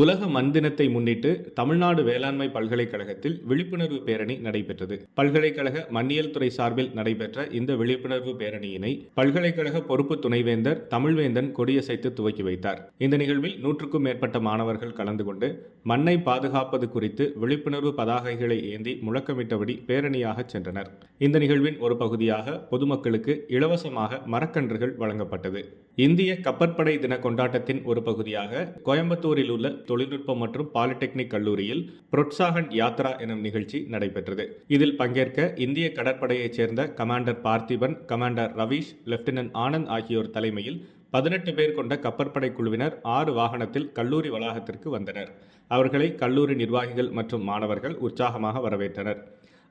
உலக மண் தினத்தை முன்னிட்டு தமிழ்நாடு வேளாண்மை பல்கலைக்கழகத்தில் விழிப்புணர்வு பேரணி நடைபெற்றது. பல்கலைக்கழக மண்ணியல் துறை சார்பில் நடைபெற்ற இந்த விழிப்புணர்வு பேரணியினை பல்கலைக்கழக பொறுப்பு துணைவேந்தர் தமிழ்வேந்தன் கொடியசைத்து துவக்கி வைத்தார். இந்த நிகழ்வில் நூற்றுக்கும் மேற்பட்ட மாணவர்கள் கலந்து கொண்டு மண்ணை பாதுகாப்பது குறித்து விழிப்புணர்வு பதாகைகளை ஏந்தி முழக்கமிட்டபடி பேரணியாக சென்றனர். இந்த நிகழ்வின் ஒரு பகுதியாக பொதுமக்களுக்கு இலவசமாக மரக்கன்றுகள் வழங்கப்பட்டது. இந்திய கப்பற்படை தின கொண்டாட்டத்தின் ஒரு பகுதியாக கோயம்புத்தூரில் உள்ள தொழில்நுட்பம் மற்றும் பாலிடெக்னிக் கல்லூரியில் புரோட்சாகன் யாத்ரா எனும் நிகழ்ச்சி நடைபெற்றது. இதில் பங்கேற்க இந்திய கடற்படையைச் சேர்ந்த commander Parthiban commander Ravish lieutenant Anand ஆகியோர் தலைமையில் பதினெட்டு பேர் கொண்ட கப்பற்படை குழுவினர் ஆறு வாகனத்தில் கல்லூரி வளாகத்திற்கு வந்தனர். அவர்களை கல்லூரி நிர்வாகிகள் மற்றும் மாணவர்கள் உற்சாகமாக வரவேற்றனர்.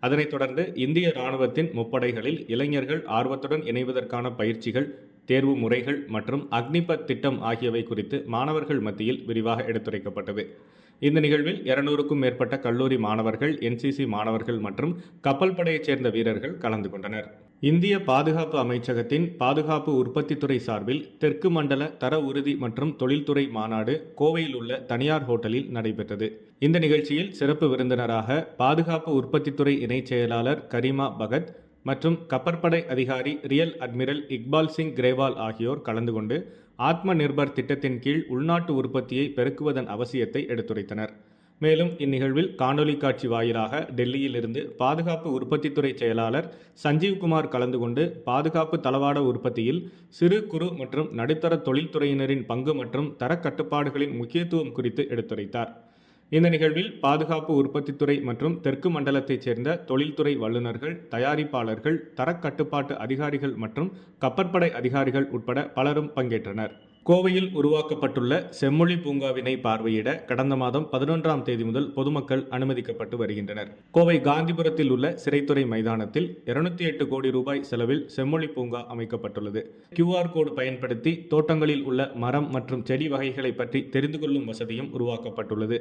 அதனைத் தொடர்ந்து இந்திய ராணுவத்தின் முப்படைகளில் இளைஞர்கள் ஆர்வத்துடன் இணைவதற்கான பயிற்சிகள் தேர்வு முறைகள் மற்றும் அக்னிபத் திட்டம் ஆகியவை குறித்து மாணவர்கள் மத்தியில் விரிவாக எடுத்துரைக்கப்பட்டது. இந்த நிகழ்வில் இருநூறுக்கும் மேற்பட்ட கல்லூரி மாணவர்கள் என்சிசி மாணவர்கள் மற்றும் கப்பல் படையைச் சேர்ந்த வீரர்கள் கலந்து கொண்டனர். இந்திய பாதுகாப்பு அமைச்சகத்தின் பாதுகாப்பு உற்பத்தித்துறை சார்பில் தெற்கு மண்டல தர உறுதி மற்றும் தொழில்துறை மாநாடு கோவையில் உள்ள தனியார் ஹோட்டலில் நடைபெற்றது. இந்த நிகழ்ச்சியில் சிறப்பு விருந்தினராக பாதுகாப்பு உற்பத்தித்துறை இணைச் செயலாளர் கரிமா பகத் மற்றும் கப்பற்படை அதிகாரி ரியல் அட்மிரல் இக்பால் சிங் கிரேவால் ஆகியோர் கலந்து கொண்டு ஆத்ம நிர்பர் திட்டத்தின் கீழ் உள்நாட்டு உற்பத்தியை பெருக்குவதன் அவசியத்தை எடுத்துரைத்தனர். மேலும் இந்நிகழ்வில் காணொலி காட்சி வாயிலாக டெல்லியிலிருந்து பாதுகாப்பு உற்பத்தித்துறை செயலாளர் சஞ்சீவ்குமார் கலந்து கொண்டு பாதுகாப்பு தளவாட உற்பத்தியில் சிறு குறு மற்றும் நடுத்தர தொழில்துறையினரின் பங்கு மற்றும் தரக்கட்டுப்பாடுகளின் முக்கியத்துவம் குறித்து எடுத்துரைத்தார். இந்த நிகழ்வில் பாதுகாப்பு உற்பத்தித்துறை மற்றும் தெற்கு மண்டலத்தைச் சேர்ந்த தொழில்துறை வல்லுநர்கள் தயாரிப்பாளர்கள் தரக்கட்டுப்பாட்டு அதிகாரிகள் மற்றும் கப்பற்படை அதிகாரிகள் உட்பட பலரும் பங்கேற்றனர். கோவையில் உருவாக்கப்பட்டுள்ள செம்மொழி பூங்காவினை பார்வையிட கடந்த மாதம் பதினொன்றாம் தேதி முதல் பொதுமக்கள் அனுமதிக்கப்பட்டு வருகின்றனர். கோவை காந்திபுரத்தில் உள்ள சிறைத்துறை மைதானத்தில் இருநூத்தி எட்டு கோடி ரூபாய் செலவில் செம்மொழி பூங்கா அமைக்கப்பட்டுள்ளது. கியூஆர் கோடு பயன்படுத்தி தோட்டங்களில் உள்ள மரம் மற்றும் செடி வகைகளை பற்றி தெரிந்து கொள்ளும் வசதியும் உருவாக்கப்பட்டுள்ளது.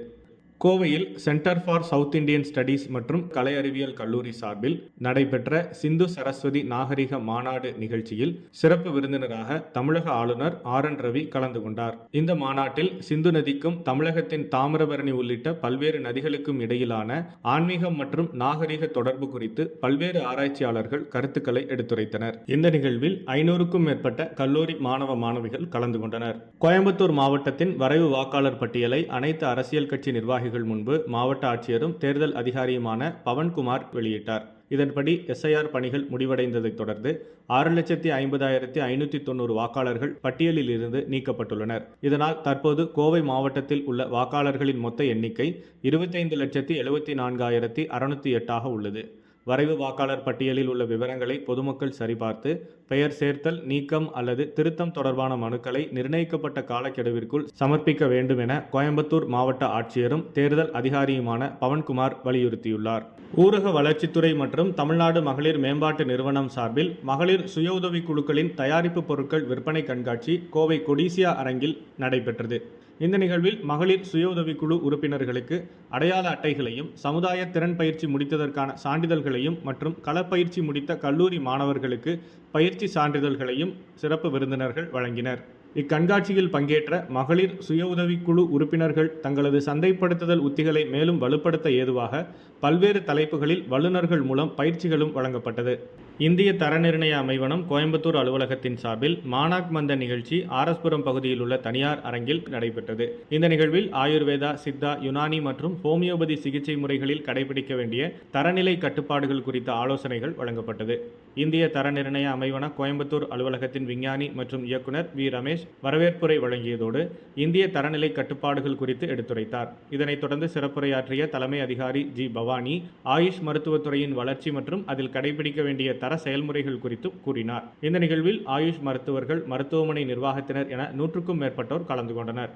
கோவையில் centre for South Indian studies மற்றும் கலை அறிவியல் கல்லூரி சார்பில் நடைபெற்ற சிந்து சரஸ்வதி நாகரிக மாநாடு நிகழ்ச்சியில் சிறப்பு விருந்தினராக தமிழக ஆளுநர் ஆர் என் ரவி கலந்து கொண்டார். இந்த மாநாட்டில் சிந்து நதிக்கும் தமிழகத்தின் தாமிரபரணி உள்ளிட்ட பல்வேறு நதிகளுக்கும் இடையிலான ஆன்மீகம் மற்றும் நாகரிக தொடர்பு குறித்து பல்வேறு ஆராய்ச்சியாளர்கள் கருத்துக்களை எடுத்துரைத்தனர். இந்த நிகழ்வில் ஐநூறுக்கும் மேற்பட்ட கல்லூரி மாணவ மாணவிகள் கலந்து கொண்டனர். கோயம்புத்தூர் மாவட்டத்தின் வரைவு வாக்காளர் பட்டியலை அனைத்து அரசியல் கட்சி நிர்வாகிகள் நிர்வாகிகள் முன்பு மாவட்ட ஆட்சியரும் தேர்தல் அதிகாரியுமான பவன்குமார் வெளியிட்டார். இதன்படி எஸ்ஐஆர் பணிகள் முடிவடைந்ததைத் தொடர்ந்து ஆறு லட்சத்தி ஐம்பதாயிரத்தி ஐநூற்றி தொண்ணூறு வாக்காளர்கள் பட்டியலில் இருந்து நீக்கப்பட்டுள்ளனர். இதனால் தற்போது கோவை மாவட்டத்தில் உள்ள வாக்காளர்களின் மொத்த எண்ணிக்கை இருபத்தைந்து லட்சத்தி எழுபத்தி நான்காயிரத்தி அறுநூத்தி எட்டாக உள்ளது. வரைவு வாக்காளர் பட்டியலில் உள்ள விவரங்களை பொதுமக்கள் சரிபார்த்து பெயர் சேர்த்தல் நீக்கம் அல்லது திருத்தம் தொடர்பான மனுக்களை நிர்ணயிக்கப்பட்ட காலக்கெடுவிற்குள் சமர்ப்பிக்க வேண்டும் என கோயம்புத்தூர் மாவட்ட ஆட்சியரும் தேர்தல் அதிகாரியுமான பவன்குமார் வலியுறுத்தியுள்ளார். ஊரக வளர்ச்சித்துறை மற்றும் தமிழ்நாடு மகளிர் மேம்பாட்டு நிறுவனம் சார்பில் மகளிர் சுய உதவி குழுக்களின் தயாரிப்பு பொருட்கள் விற்பனை கண்காட்சி கோவை கொடிசியா அரங்கில் நடைபெற்றது. இந்த நிகழ்வில் மகளிர் சுய உதவிக்குழு உறுப்பினர்களுக்கு அடையாள அட்டைகளையும் சமுதாய திறன் பயிற்சி முடித்ததற்கான சான்றிதழ்களையும் மற்றும் களப்பயிற்சி முடித்த கல்லூரி மாணவர்களுக்கு பயிற்சி சான்றிதழ்களையும் சிறப்பு விருந்தினர்கள் வழங்கினர். இக்கண்காட்சியில் பங்கேற்ற மகளிர் சுய உதவிக்குழு உறுப்பினர்கள் தங்களது சந்தைப்படுத்துதல் உத்திகளை மேலும் வலுப்படுத்த ஏதுவாக பல்வேறு தலைப்புகளில் வல்லுநர்கள் மூலம் பயிற்சிகளும் வழங்கப்பட்டது. இந்திய தர நிர்ணய அமைவனம் கோயம்புத்தூர் அலுவலகத்தின் சார்பில் மானாக் மந்த நிகழ்ச்சி ஆரஸ்புரம் பகுதியில் உள்ள தனியார் அரங்கில் நடைபெற்றது. இந்த நிகழ்வில் ஆயுர்வேதா சித்தா யுனானி மற்றும் ஹோமியோபதி சிகிச்சை முறைகளில் கடைபிடிக்க வேண்டிய தரநிலை கட்டுப்பாடுகள் குறித்த ஆலோசனைகள் வழங்கப்பட்டது. இந்திய தர நிர்ணய அமைவன கோயம்புத்தூர் அலுவலகத்தின் விஞ்ஞானி மற்றும் இயக்குனர் வி. ரமேஷ் வரவேற்புரை வழங்கியதோடு இந்திய தரநிலை கட்டுப்பாடுகள் குறித்து எடுத்துரைத்தார். இதனைத் தொடர்ந்து சிறப்புரையாற்றிய தலைமை அதிகாரி ஜி பவானி ஆயுஷ் மருத்துவத்துறையின் வளர்ச்சி மற்றும் அதில் கடைபிடிக்க வேண்டிய தர செயல்முறைகள் குறித்து கூறினார். இந்த நிகழ்வில் ஆயுஷ் மருத்துவர்கள் மருத்துவமனை நிர்வாகத்தினர் என நூற்றுக்கும் மேற்பட்டோர் கலந்து கொண்டனர்.